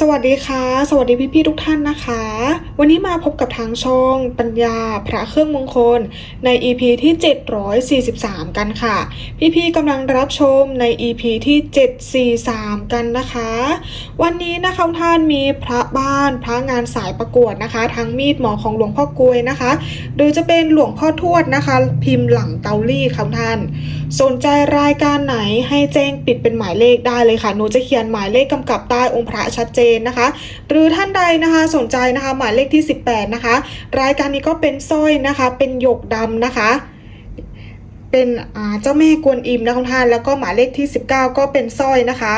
สวัสดีค่ะ สวัสดีพี่ๆทุกท่านนะคะ วันนี้มาพบกับทางช่องปัญญาพระเครื่องมงคลใน EP ที่ 743 กันค่ะ พี่ๆกำลังรับชมใน EP ที่ 743 กันนะคะ วันนี้นะคะท่านมีพระบ้านพระงานสายประกวดนะคะทั้งมีดหมอของหลวงพ่อกลวยนะคะ หรือจะเป็นหลวงพ่อทวดนะคะ พิมพ์หลังเตารีดค่ะท่าน สนใจรายการไหนให้แจ้งปิดเป็นหมายเลขได้เลยค่ะหนูจะเขียนหมายเลขกำกับใต้องค์พระชัดเจนนะคะ หรือท่านใดนะคะสนใจนะคะหมายเลขที่ 18 นะคะ รายการนี้ก็เป็นสร้อยนะคะ เป็นหยกดำนะคะเป็นเจ้าแม่กวนอิมนะคะทุณท่านแล้วก็หมายเลขที่ 19 ก็เป็นสร้อยนะคะ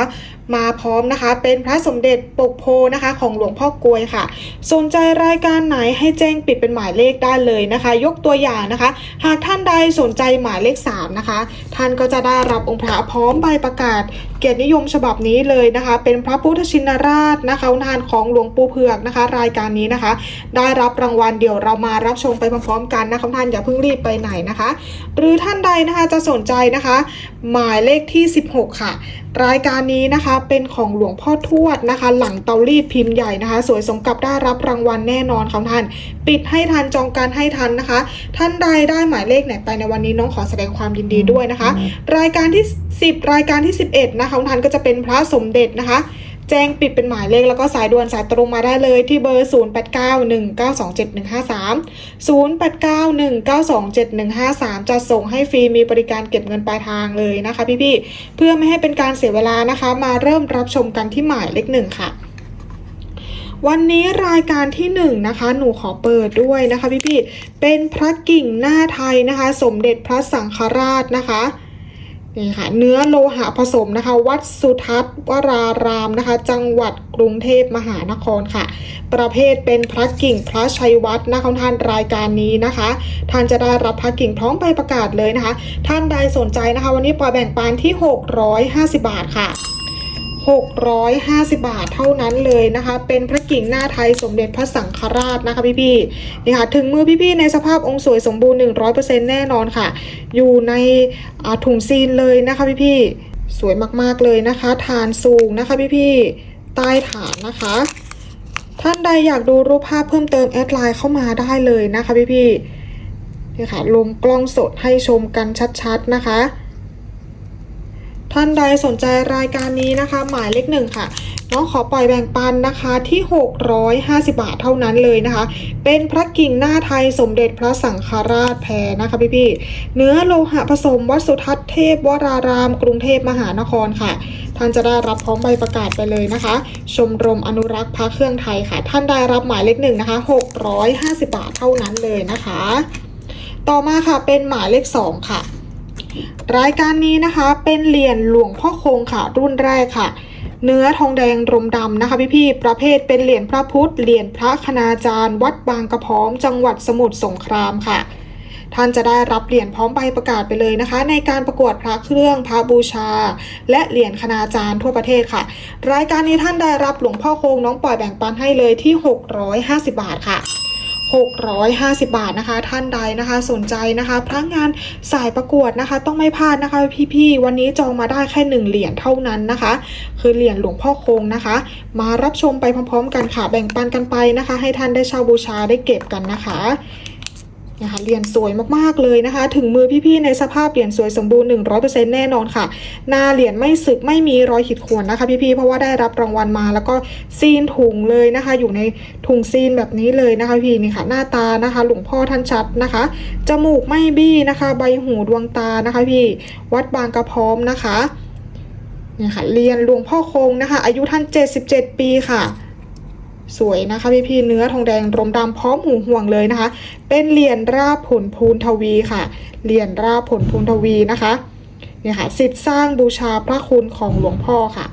มาพร้อมนะคะ เป็นพระสมเด็จปกโพนะคะ ของหลวงพ่อกลวยค่ะ สนใจรายการไหนให้แจ้งปิดเป็นหมายเลขได้เลยนะคะ ยกตัวอย่างนะคะ หากท่านใดสนใจหมายเลข 3 นะคะ ท่านก็จะได้รับองค์พระพร้อมใบประกาศ เกียรตินิยมฉบับนี้เลยนะคะ เป็นพระพุทธชินราชนะคะอุทานของหลวงปู่เผือกนะคะ รายการนี้นะคะ ได้รับรางวัลเดี๋ยวเรามารับชมไปพร้อมๆกันนะคะท่านอย่าเพิ่งรีบไปไหนนะคะ หรือท่านใดนะคะจะสนใจนะคะ หมายเลขที่ 16 ค่ะรายการนี้นะคะเป็นของหลวงพ่อทวดนะคะ หลังเตารีดพิมพ์ใหญ่นะคะ สวยสมกับได้รับรางวัลแน่นอนค่ะท่าน ปิดให้ทันจองการให้ทันนะคะ ท่านใดได้หมายเลขไหนไปในวันนี้น้องขอแสดงความยินดีด้วยนะคะ รายการที่ 10 รายการที่ 11นะคะท่านก็จะเป็นพระสมเด็จนะคะ แจ้งปิดเป็นหมายเลขแล้วก็สายด่วนสายตรงมาได้เลยที่เบอร์ 0891927153 0891927153 จะส่งให้ฟรีมีบริการเก็บเงินปลายทางเลยนะคะพี่ๆเพื่อไม่ให้เป็นการเสียเวลานะคะ มาเริ่มรับชมกันที่หมายเลขหนึ่งค่ะวันนี้รายการที่หนึ่งนะคะหนูขอเปิดด้วยนะคะพี่ๆเป็นพระกิ่งหน้าไทยนะคะ สมเด็จพระสังฆราชนะคะ นี่ค่ะเนื้อโลหะผสมนะคะ วัดสุทัศน์วรารามนะคะ จังหวัดกรุงเทพมหานครค่ะ ประเภทเป็นพระกิ่งพระชัยวัฒนะคะท่านรายการนี้นะคะ ท่านจะได้รับพระกิ่งพร้อมใบประกาศเลยนะคะ ท่านใดสนใจนะคะ วันนี้ปล่อยแบ่งปันที่ 650 บาทค่ะ 650 บาทเท่านั้นเลยนะคะ เป็นพระกิ่งหน้าไทยสมเด็จพระสังฆราชนะคะพี่ๆนี่ค่ะถึงมือพี่ๆในสภาพองค์สวยสมบูรณ์ 100%แน่นอนค่ะ อยู่ในถุงซีนเลยนะคะพี่ๆสวยมากๆเลยนะคะฐานสูงนะคะพี่ๆใต้ฐานนะคะ ท่านใดอยากดูรูปภาพเพิ่มเติมแอดไลน์เข้ามาได้เลยนะคะพี่ๆนี่ค่ะลงกล้องสดให้ชมกันชัดๆนะคะ ท่านใดสนใจรายการนี้นะคะ หมายเลขหนึ่งค่ะน้องขอปล่อยแบ่งปันนะคะที่ 650 บาทเท่านั้นเลยนะคะ เป็นพระกิ่งหน้าไทยสมเด็จพระสังฆราชแพรนะคะพี่ๆเนื้อโลหะผสมวัดสุทัศน์เทพวราราม กรุงเทพมหานครค่ะ ท่านจะได้รับพร้อมใบประกาศไปเลยนะคะ ชมรมอนุรักษ์พระเครื่องไทยค่ะ ท่านได้รับหมายเลขหนึ่งนะคะ 650 บาทเท่านั้นเลยนะคะ ต่อมาค่ะเป็นหมายเลขสองค่ะ รายการนี้นะคะเป็นเหรียญหลวงพ่อคงค่ะ รุ่นแรกค่ะ เนื้อทองแดงรมดำนะคะพี่ๆประเภทเป็นเหรียญพระพุทธเหรียญพระคณาจารย์ วัดบางกระพร้อม จังหวัดสมุทรสงครามค่ะ ท่านจะได้รับเหรียญพร้อมใบประกาศไปเลยนะคะ ในการประกวดพระเครื่องพระบูชา และเหรียญคณาจารย์ทั่วประเทศค่ะ รายการนี้ท่านได้รับหลวงพ่อคงน้องปล่อยแบ่งปันให้เลยที่ 650 บาทค่ะ 650 บาทนะคะ ท่านใดนะคะ สนใจนะคะพนักงานสายประกวดนะคะ ต้องไม่พลาดนะคะ พี่ๆวันนี้จองมาได้แค่หนึ่งเหรียญเท่านั้นนะคะ คือเหรียญหลวงพ่อคงนะคะ มารับชมไปพร้อมๆ กันค่ะ แบ่งปันกันไปนะคะ ให้ท่านได้เช่าบูชาได้เก็บกันนะคะ นะคะเหรียญสวยมากๆเลยนะคะ ถึงมือพี่ๆในสภาพเหรียญสวยสมบูรณ์ 100%แน่นอนค่ะ หน้าเหรียญไม่สึกไม่มีรอยขีดข่วนนะคะ พี่ๆเพราะว่าได้รับรางวัลมาแล้วก็ซีนถุงเลยนะคะ อยู่ในถุงซีนแบบนี้เลยนะคะพี่นี่ค่ะ หน้าตานะคะ หลวงพ่อท่านชัดนะคะจมูกไม่บี้นะคะ ใบหูดวงตานะคะ พี่วัดบางกระพร้อมนะคะเนี่ยค่ะเรียนหลวงพ่อคงนะคะ อายุท่าน 77 ปีค่ะ สวยนะคะพี่พี่ๆเนื้อทองแดงรมดำพร้อมหูห่วงเลยนะคะ เป็นเหรียญราบผลพูนทวีค่ะ เหรียญราบผลพูนทวีนะคะเนี่ยค่ะสิทธิ์สร้างบูชาพระคุณของหลวงพ่อค่ะ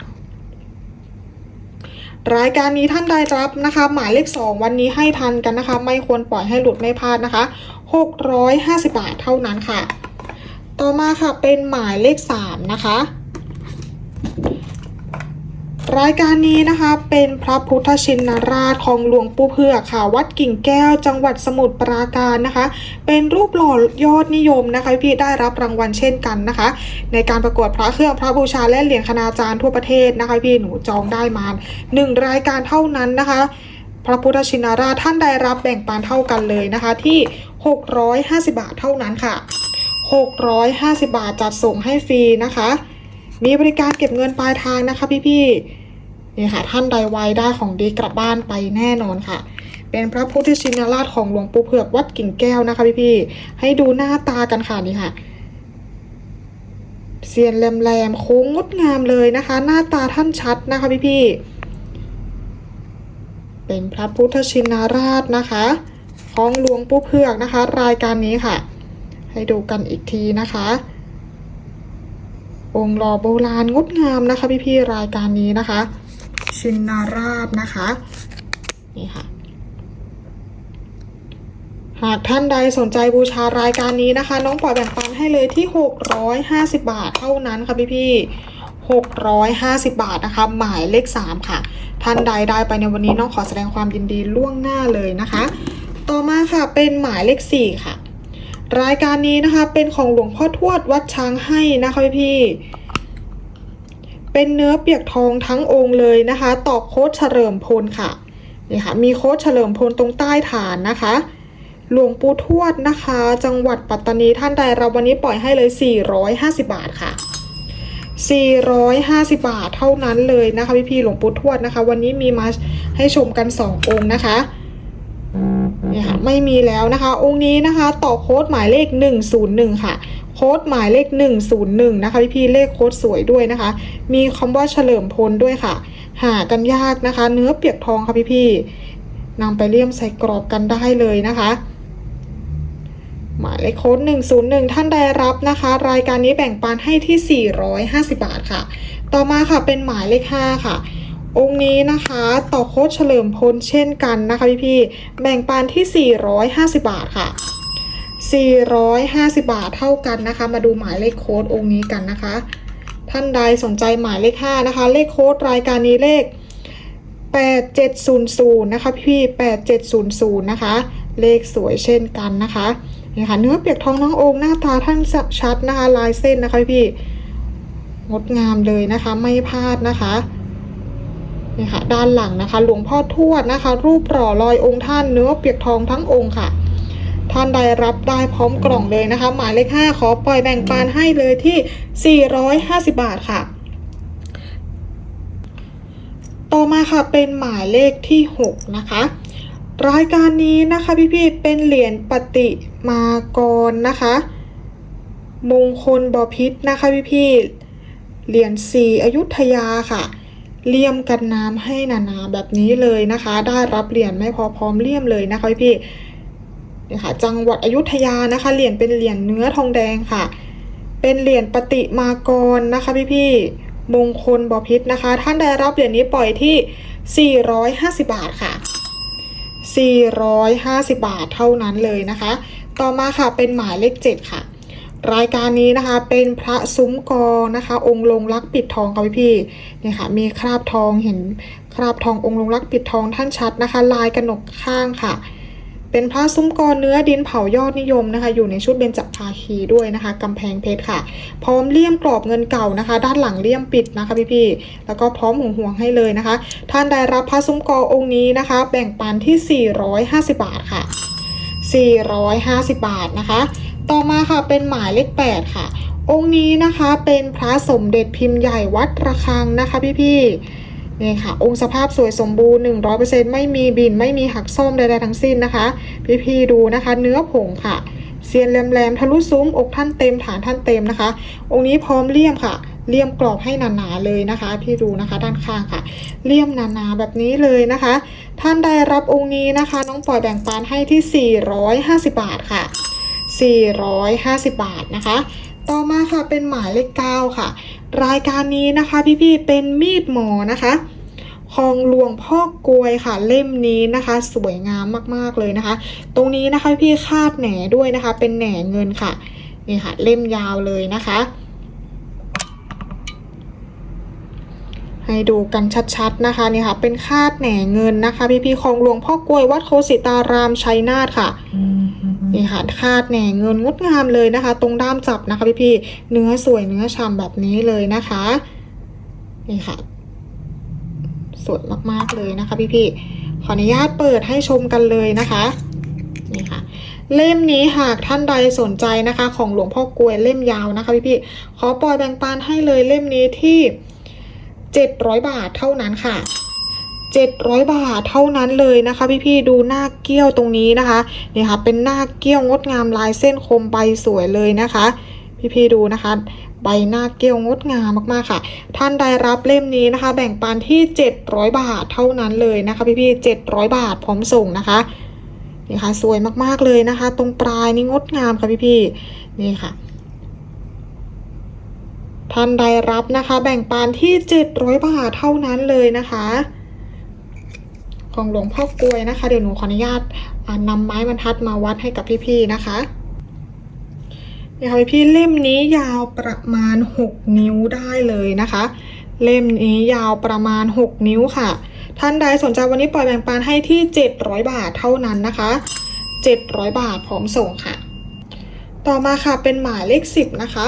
รายการนี้ท่านใดรับนะคะ หมายเลขสองวันนี้ให้ทันกันนะคะ ไม่ควรปล่อยให้หลุดไม่พลาดนะคะ 650 บาทเท่านั้นค่ะ ต่อมาค่ะเป็นหมายเลขสามนะคะ รายการนี้นะคะเป็นพระพุทธชินราชของหลวงปู่เผือกค่ะ วัดกิ่งแก้วจังหวัดสมุทรปราการนะคะ เป็นรูปหล่อยอดนิยมนะคะพี่ได้รับรางวัลเช่นกันนะคะ ในการประกวดพระเครื่องพระบูชาและเหรียญคณาจารย์ทั่วประเทศนะคะพี่หนูจองได้มาหนึ่งรายการเท่านั้นนะคะ พระพุทธชินราชท่านได้รับแบ่งปันเท่ากันเลยนะคะ ที่ 650 บาทเท่านั้นค่ะ 650 บาทจัดส่งให้ฟรีนะคะ มีบริการเก็บเงินปลายทางนะคะ พี่ๆนี่ค่ะ ท่านใดไวได้ของดีกลับบ้านไปแน่นอนค่ะ เป็นพระพุทธชินราชของหลวงปู่เผือกวัดกิ่งแก้วนะคะ พี่ๆให้ดูหน้าตากันค่ะนี่ค่ะเสียนแหลมๆโค้งงดงามเลยนะคะ หน้าตาท่านชัดนะคะ พี่ๆเป็นพระพุทธชินราชนะคะของหลวงปู่เผือกนะคะ รายการนี้ค่ะ ให้ดูกันอีกทีนะคะ องค์หล่อโบราณงดงามนะคะพี่ๆรายการนี้นะคะ ชินนาราชนะคะนี่ค่ะหากท่านใดสนใจบูชารายการนี้นะคะ น้องปล่อยแบ่งปันให้เลยที่ 650 บาทเท่านั้นค่ะพี่ๆ650 บาทนะคะ หมายเลข 3 ค่ะ ท่านใดได้ไปในวันนี้น้องขอแสดงความยินดีล่วงหน้าเลยนะคะ ต่อมาค่ะเป็นหมายเลข 4 ค่ะ รายการนี้นะคะ เป็นของหลวงพ่อทวดวัดช้างให้นะคะพี่ เป็นเนื้อเปียกทองทั้งองค์เลยนะคะต่อโค้ดเฉลิมพลค่ะนี่ค่ะ มีโค้ดเฉลิมพลตรงใต้ฐานนะคะ หลวงปู่ทวดนะคะ จังหวัดปัตตานีท่านใดเราวันนี้ปล่อยให้เลย 450 บาทค่ะ 450 บาทเท่านั้นเลยนะคะพี่พี่หลวงปู่ทวดนะคะ วันนี้มีมาให้ชมกัน 2 องค์นะคะ ไม่มีแล้วนะคะ องค์นี้นะคะ ต่อโค้ดหมายเลข 101 ค่ะ โค้ดหมายเลข 101 นะคะพี่พี่ๆเลขโค้ดสวยด้วยนะคะ มีคำว่าเฉลิมพลด้วยค่ะ หากันยากนะคะ เนื้อเปียกทองค่ะพี่พี่นำไปเลี่ยมใส่กรอบกันได้เลยนะคะหมายเลขโค้ด101 ท่านได้รับนะคะ รายการนี้แบ่งปันให้ที่ 450 บาทค่ะ ต่อมาค่ะเป็นหมายเลข 5 ค่ะ องค์นี้นะคะต่อโค้ดเฉลิมพลเช่นกันนะคะพี่พี่ๆแบ่งปันที่ 450 บาทค่ะ 450 บาทเท่ากันนะคะ มาดูหมายเลขโค้ดองค์นี้กันนะคะ ท่านใดสนใจหมายเลข 5 นะคะ เลขโค้ดรายการนี้เลข 8700 นะคะพี่8700 นะคะ เลขสวยเช่นกันนะคะนี่ค่ะเนื้อเปียกทองน้ององค์หน้าตาท่านชัดนะคะ ลายเส้นนะคะพี่งดงามเลยนะคะไม่พลาดนะคะ นี่ค่ะ ด้านหลังนะคะ หลวงพ่อทวดนะคะ รูปหล่อลอยองค์ท่านเนื้อเปียกทองทั้งองค์ค่ะ ท่านใดรับได้พร้อมกล่องเลยนะคะ หมายเลข5ขอปล่อยแบ่งปันให้เลยที่ 450 บาทค่ะ ต่อมาค่ะเป็นหมายเลขที่ 6 นะคะรายการนี้นะคะพี่ๆเป็นเหรียญปฏิมากรนะคะ มงคลบอพิษนะคะพี่ๆเหรียญสีอยุธยาค่ะ เลี่ยมกันน้ำให้หนาๆแบบนี้เลยนะคะ ได้รับเหรียญไม่พอพร้อมเลี่ยมเลยนะคะพี่ๆนี่ค่ะ จังหวัดอยุธยานะคะเหรียญเป็นเหรียญเนื้อทองแดงค่ะ เป็นเหรียญปฏิมากรนะคะพี่ๆมงคลบอพิษนะคะ ท่านได้รับเหรียญนี้ปล่อยที่ 450 บาทค่ะ 450 บาทเท่านั้นเลยนะคะ ต่อมาค่ะเป็นหมายเลข 7 ค่ะ รายการนี้นะคะเป็นพระซุ้มกอนะคะ องค์ลงรักปิดทองค่ะพี่ๆนี่ค่ะมีคราบทองเห็นคราบทององค์ลงรักปิดทองท่านชัดนะคะ ลายกระหนกข้างค่ะ เป็นพระซุ้มกอเนื้อดินเผายอดนิยมนะคะ อยู่ในชุดเบญจภาคีด้วยนะคะกำแพงเพชรค่ะ พร้อมเลี่ยมกรอบเงินเก่านะคะ ด้านหลังเลี่ยมปิดนะคะพี่ๆแล้วก็พร้อมห่วงห่วงให้เลยนะคะ ท่านได้รับพระซุ้มกอองค์นี้นะคะ แบ่งปันที่ 450 บาทค่ะ 450 บาทนะคะ ต่อมาค่ะเป็นหมายเลข 8 ค่ะ องค์นี้นะคะเป็นพระสมเด็จพิมพ์ใหญ่วัดระฆังนะคะพี่ๆนี่ค่ะ องค์สภาพสวยสมบูรณ์ 100%ไม่มีบินไม่มีหักส้มใดๆทั้งสิ้นนะคะ พี่ๆดูนะคะ เนื้อผงค่ะเซียนแหลมๆทะลุซุ้มอกท่านเต็มฐานท่านเต็มนะคะ องค์นี้พร้อมเลี่ยมค่ะเลี่ยมกรอบให้หนาๆเลยนะคะ พี่ดูนะคะด้านข้างค่ะ เลี่ยมหนาๆแบบนี้เลยนะคะ ท่านได้รับองค์นี้นะคะ น้องปล่อยแบ่งปันให้ที่ 450 บาทค่ะ 450 บาทนะคะ ต่อมาค่ะเป็นหมายเลข9ค่ะ รายการนี้นะคะพี่ๆเป็นมีดหมอนะคะของหลวงพ่อกลวยค่ะเล่มนี้นะคะ สวยงามมากๆเลยนะคะ ตรงนี้นะคะพี่คาดแหนด้วยนะคะ เป็นแหนเงินค่ะนี่ค่ะ เล่มยาวเลยนะคะ ให้ดูกันชัดๆนะคะนี่ค่ะ เป็นคาดแหน่เงินนะคะ พี่ๆของหลวงพ่อกลวยวัดโคสิตารามชัยนาทค่ะ นี่ค่ะคาดแหน่เงินงดงามเลยนะคะ ตรงด้ามจับนะคะพี่ๆเนื้อสวยเนื้อฉ่ำแบบนี้เลยนะคะ นี่ค่ะ สวยมากๆเลยนะคะพี่ๆขออนุญาตเปิดให้ชมกันเลยนะคะนี่ค่ะเล่มนี้หากท่านใดสนใจนะคะ ของหลวงพ่อกลวยเล่มยาวนะคะพี่ๆขอปล่อยแบ่งปันให้เลยเล่มนี้ที่ 700 บาทเท่านั้นค่ะ 700 บาทเท่านั้นเลยนะคะ พี่ๆดูหน้าเกี้ยวตรงนี้นะคะนี่ค่ะเป็นหน้าเกี้ยวงดงามลายเส้นคมใบสวยเลยนะคะ พี่ๆดูนะคะใบหน้าเกี้ยวงดงามมากๆค่ะ ท่านใดรับเล่มนี้นะคะ แบ่งปันที่ 700 บาทเท่านั้นเลยนะคะ พี่ๆ700 บาทพร้อมส่งนะคะนี่ค่ะสวยมากๆเลยนะคะ ตรงปลายนี่งดงามค่ะพี่ๆนี่ค่ะ ท่านใดรับนะคะ แบ่งปันที่ 700 บาทเท่านั้นเลยนะคะ ของหลวงพ่อกลวยนะคะ เดี๋ยวหนูขออนุญาตอ่านำไม้บรรทัดมาวัดให้กับพี่ๆนะคะนี่ค่ะพี่เล่มนี้ยาวประมาณ 6 นิ้วได้เลยนะคะ เล่มนี้ยาวประมาณ 6 นิ้วค่ะ ท่านใดสนใจวันนี้ปล่อยแบ่งปันให้ที่ 700 บาทเท่านั้นนะคะ 700 บาทพร้อมส่งค่ะ ต่อมาค่ะเป็นหมายเลข 10 นะคะ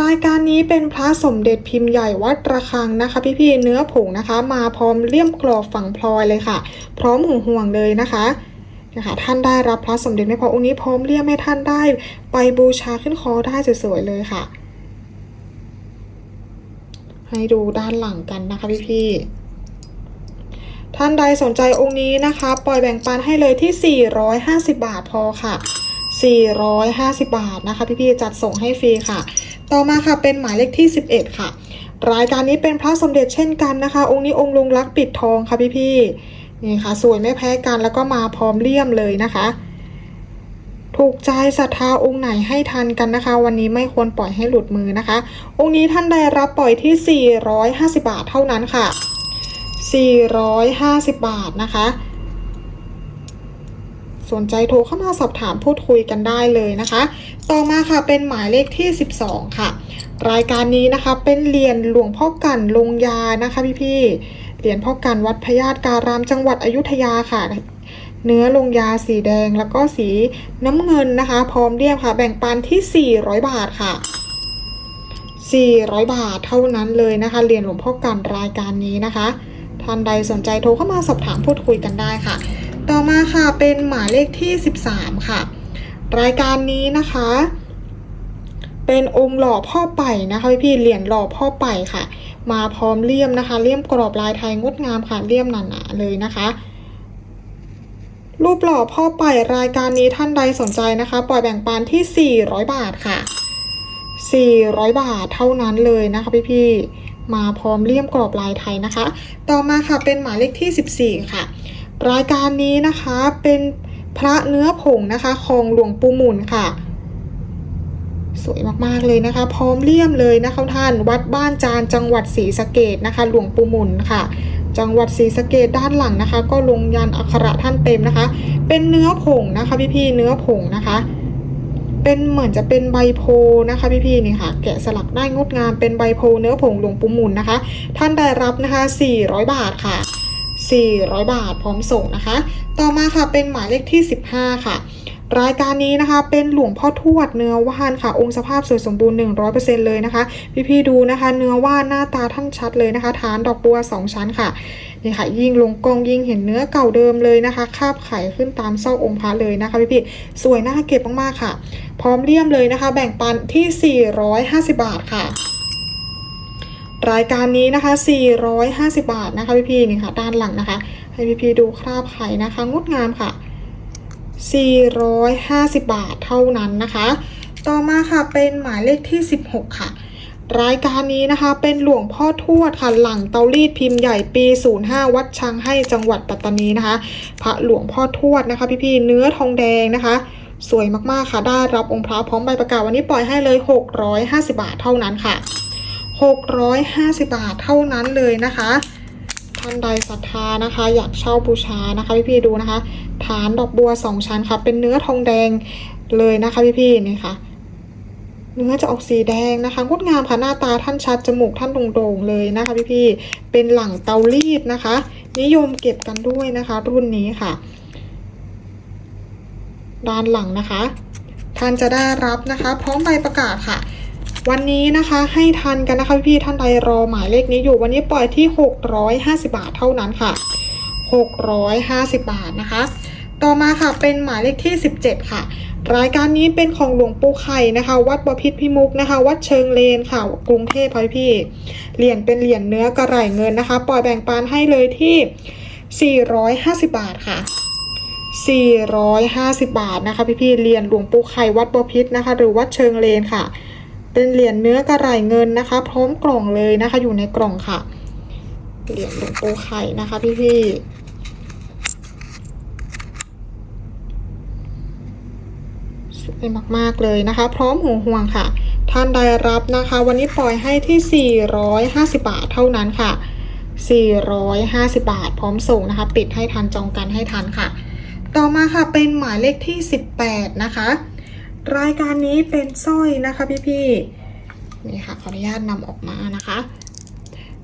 รายการนี้เป็นพระสมเด็จพิมพ์ใหญ่วัดระฆังนะคะ พี่ๆเนื้อผงนะคะ มาพร้อมเลี่ยมกรอบฝั่งพลอยเลยค่ะ พร้อมห่วงห่วงๆเลยนะคะนะคะท่านได้รับพระสมเด็จไม่พอองค์นี้พร้อมเลี่ยมให้ท่านได้ ไปบูชาขึ้นคอได้สวยๆเลยค่ะ ให้ดูด้านหลังกันนะคะพี่ๆท่านใดสนใจองค์นี้นะคะ ปล่อยแบ่งปันให้เลยที่ 450 บาทพอค่ะ 450 บาทนะคะ พี่ๆจัดส่งให้ฟรีค่ะ ต่อมาค่ะเป็นหมายเลขที่ 11 ค่ะ รายการนี้เป็นพระสมเด็จเช่นกันนะคะ องค์นี้องค์ลุงรักปิดทองค่ะพี่ๆนี่ค่ะสวยไม่แพ้กันแล้วก็มาพร้อมเลี่ยมเลยนะคะ ถูกใจศรัทธาองค์ไหนให้ทันกันนะคะ วันนี้ไม่ควรปล่อยให้หลุดมือนะคะ องค์นี้ท่านได้รับปล่อยที่ 450 บาทเท่านั้นค่ะ 450 บาทนะคะ สนใจโทรเข้ามาสอบถามพูดคุยกันได้เลยนะคะ ต่อมาค่ะเป็นหมายเลขที่ 12 ค่ะ รายการนี้นะคะเป็นเหรียญหลวงพ่อกันลงยานะคะพี่ๆเหรียญพ่อกันวัดพญาตการามจังหวัดอยุธยาค่ะเนื้อลงยาสีแดงแล้วก็สีน้ำเงินนะคะ พร้อมเรียบค่ะ แบ่งปันที่ 400 บาทค่ะ 400 บาทเท่านั้นเลยนะคะเหรียญหลวงพ่อกันรายการนี้นะคะ ท่านใดสนใจโทรเข้ามาสอบถามพูดคุยกันได้ค่ะ ต่อมาค่ะเป็นหมายเลขที่ 13 ค่ะ รายการนี้นะคะ เป็นองค์หล่อพ่อไป่นะคะพี่เหรียญหล่อพ่อไป่ค่ะ มาพร้อมเลี่ยมนะคะเลี่ยมกรอบลายไทยงดงามค่ะเลี่ยมหนาๆเลยนะคะ รูปหล่อพ่อไป่รายการนี้ท่านใดสนใจนะคะ ปล่อยแบ่งปันที่ 400 บาทค่ะ 400 บาทเท่านั้นเลยนะคะพี่ๆมาพร้อมเลี่ยมกรอบลายไทยนะคะ ต่อมาค่ะเป็นหมายเลขที่ 14 ค่ะ รายการนี้นะคะเป็นพระเนื้อผงนะคะของหลวงปู่หมุนค่ะ สวยมากๆเลยนะคะ พร้อมเลี่ยมเลยนะคะท่านวัดบ้านจานจังหวัดศรีสะเกดนะคะ หลวงปู่หมุนค่ะ จังหวัดศรีสะเกดด้านหลังนะคะ ก็ลงยันอักขระท่านเต็มนะคะ เป็นเนื้อผงนะคะพี่ๆเนื้อผงนะคะเป็นเหมือนจะเป็นใบโพนะคะพี่ๆนี่ค่ะ แกะสลักได้งดงามเป็นใบโพเนื้อผงหลวงปู่หมุนนะคะ ท่านได้รับนะคะ 400 บาทค่ะ 400 บาทพร้อมส่งนะคะ ต่อมาค่ะเป็นหมายเลขที่ 15 ค่ะ รายการนี้นะคะเป็นหลวงพ่อทวดเนื้อว่านค่ะ องค์สภาพสวยสมบูรณ์ 100%เลยนะคะ พี่ๆดูนะคะ เนื้อว่านหน้าตาท่านชัดเลยนะคะ ฐานดอกบัว 2 ชั้นค่ะนี่ค่ะยิ่งลงกล้องยิ่งเห็นเนื้อเก่าเดิมเลยนะคะคาบไข่ขึ้นตามซอกองค์พระเลยนะคะพี่ๆสวยน่าเก็บมากๆค่ะ พร้อมเลี่ยมเลยนะคะ แบ่งปันที่ 450 บาทค่ะ รายการนี้นะคะ 450 บาทนะคะพี่ๆนี่ค่ะ ด้านหลังนะคะ ให้พี่ๆดูคราบไข่นะคะ งดงามค่ะ 450 บาทเท่านั้นนะคะ ต่อมาค่ะเป็นหมายเลขที่ 16 ค่ะ รายการนี้นะคะเป็นหลวงพ่อทวดค่ะ หลังเตารีดพิมพ์ใหญ่ปี 05 วัดช้างให้จังหวัดปัตตานีนะคะ พระหลวงพ่อทวดนะคะ พี่ๆเนื้อทองแดงนะคะสวยมาก ๆ ค่ะ ได้รับองค์พระพร้อมใบประกาศวันนี้ปล่อยให้เลย 650 บาทเท่านั้นค่ะ 650 บาทเท่านั้นเลยนะคะท่านใดศรัทธานะคะ อยากเช่าบูชานะคะพี่ๆดูนะคะ ฐานดอกบัวสองชั้นค่ะ เป็นเนื้อทองแดงเลยนะคะพี่ๆนี่ค่ะ เนื้อจะออกสีแดงนะคะงดงามค่ะหน้าตาท่านชัดจมูกท่านโด่งๆเลยนะคะพี่ๆเป็นหลังเตารีดนะคะ นิยมเก็บกันด้วยนะคะ รุ่นนี้ค่ะ ด้านหลังนะคะ ท่านจะได้รับนะคะ พร้อมใบประกาศค่ะ วันนี้นะคะให้ทันกันนะคะพี่ท่านใดรอหมายเลขนี้อยู่วันนี้ปล่อยที่ 650 บาทเท่านั้นค่ะ 650 บาทนะคะ ต่อมาค่ะเป็นหมายเลขที่ 17 ค่ะ รายการนี้เป็นของหลวงปู่ไข่นะคะ วัดบพิตรพิมุกนะคะ วัดเชิงเลนค่ะ กรุงเทพค่ะพี่เหรียญเป็นเหรียญเนื้อกระไหรเงินนะคะ ปล่อยแบ่งปันให้เลยที่ 450 บาทค่ะ450 บาทนะคะพี่พี่เหรียญหลวงปู่ไข่วัดบพิตรนะคะ หรือวัดเชิงเลนค่ะ เป็นเหรียญเนื้อกระไรเงินนะคะ พร้อมกล่องเลยนะคะ อยู่ในกล่องค่ะ เหรียญหลวงปู่ไข่นะคะพี่พี่ๆสวยมากๆเลยนะคะ พร้อมหูห่วงค่ะ ท่านใดรับนะคะ วันนี้ปล่อยให้ที่ 450 บาทเท่านั้นค่ะ 450 บาท พร้อมส่งนะคะ ปิดให้ทันจองกันให้ทันค่ะ ต่อมาค่ะเป็นหมายเลขที่ 18 นะคะ รายการนี้เป็นสร้อยนะคะพี่ๆนี่ค่ะขออนุญาตนำออกมานะคะ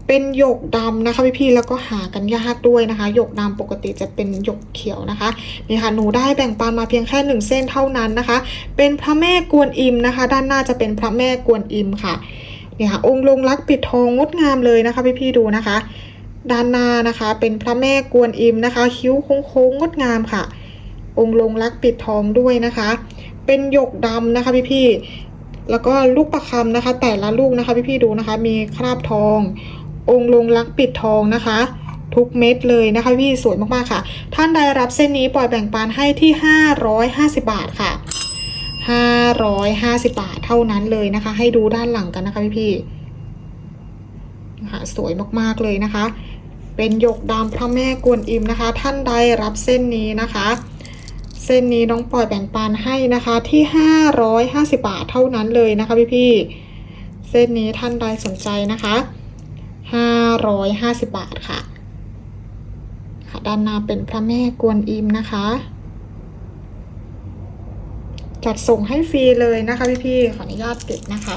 เป็นหยกดำนะคะพี่ๆแล้วก็หากันยากด้วยนะคะหยกดำปกติจะเป็นหยกเขียวนะคะนี่ค่ะหนูได้แบ่งปันมาเพียงแค่หนึ่งเส้นเท่านั้นนะคะ เป็นพระแม่กวนอิมนะคะ ด้านหน้าจะเป็นพระแม่กวนอิมค่ะนี่ค่ะองค์ลงรักปิดทองงดงามเลยนะคะพี่ๆดูนะคะ ด้านหน้านะคะเป็นพระแม่กวนอิมนะคะ คิ้วโค้งๆงดงามค่ะ องค์ลงรักปิดทองด้วยนะคะ เป็นหยกดำนะคะพี่ๆแล้วก็ลูกประคำนะคะ แต่ละลูกนะคะพี่ๆดูนะคะ มีคราบทอง องค์ลงรักปิดทองนะคะ ทุกเม็ดเลยนะคะพี่สวยมากๆค่ะ ท่านใดรับเส้นนี้ปล่อยแบ่งปันให้ที่ 550 บาทค่ะ 550 บาทเท่านั้นเลยนะคะ ให้ดูด้านหลังกันนะคะพี่ๆนะคะสวยมากๆเลยนะคะ เป็นหยกดำพระแม่กวนอิมนะคะ ท่านใดรับเส้นนี้นะคะ เส้นนี้น้องปล่อยแบ่งปันให้นะคะที่ 550 บาทเท่านั้นเลยนะคะพี่ๆเส้นนี้ท่านใดสนใจนะคะ 550 บาทค่ะ ค่ะด้านหน้าเป็นพระแม่กวนอิมนะคะ จัดส่งให้ฟรีเลยนะคะพี่ๆขออนุญาตเก็บนะคะ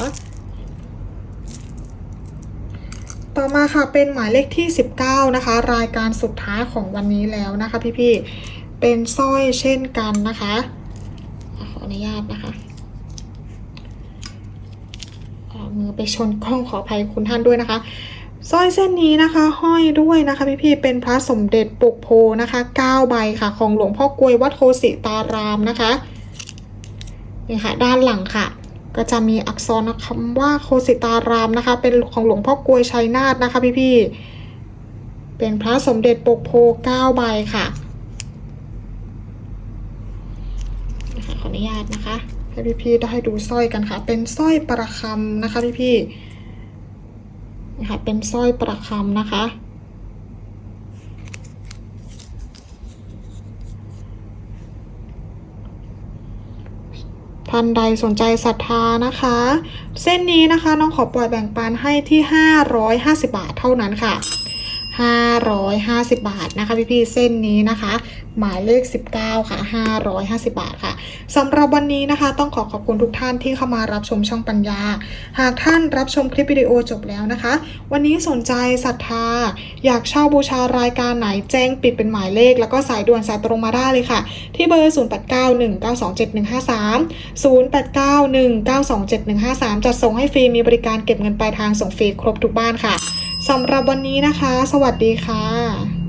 ต่อมาค่ะเป็นหมายเลขที่ 19 นะคะ รายการสุดท้ายของวันนี้แล้วนะคะพี่ๆ เป็นสร้อยเช่นกันนะคะขออนุญาตนะคะเอามือไปชนกล้องขออภัยคุณท่านด้วยนะคะสร้อยเส้นนี้นะคะห้อยด้วยนะคะพี่ๆเป็นพระสมเด็จปกโพนะคะ9ใบค่ะ ของหลวงพ่อกลวยวัดโคสิตารามนะคะนี่ค่ะด้านหลังค่ะ ก็จะมีอักษรคำว่าโคสิตารามนะคะ เป็นของหลวงพ่อกลวยชัยนาทนะคะพี่ๆเป็นพระสมเด็จปกโพ9ใบค่ะขออนุญาตนะคะ ให้พี่ๆได้ดูสร้อยกันค่ะ เป็นสร้อยประคำนะคะพี่ๆนะคะเป็นสร้อยประคำนะคะ ท่านใดสนใจศรัทธานะคะ เส้นนี้นะคะน้องขอปล่อยแบ่งปันให้ที่ 550 บาทเท่านั้นค่ะ 550 บาทนะคะพี่ๆเส้นนี้นะคะ หมายเลข 19 ค่ะ 550 บาทค่ะสำหรับวันนี้นะคะ ต้องขอขอบคุณทุกท่านที่เข้ามารับชมช่องปัญญา หากท่านรับชมคลิปวิดีโอจบแล้วนะคะ วันนี้สนใจศรัทธา อยากเช่าบูชารายการไหนแจ้งปิดเป็นหมายเลข แล้วก็สายด่วนสายตรงมาได้เลยค่ะ ที่เบอร์ 0891927153 0891927153 จัดส่งให้ฟรีมีบริการเก็บเงินปลายทางส่งฟรีครบทุกบ้านค่ะสำหรับวันนี้นะคะ สวัสดีค่ะ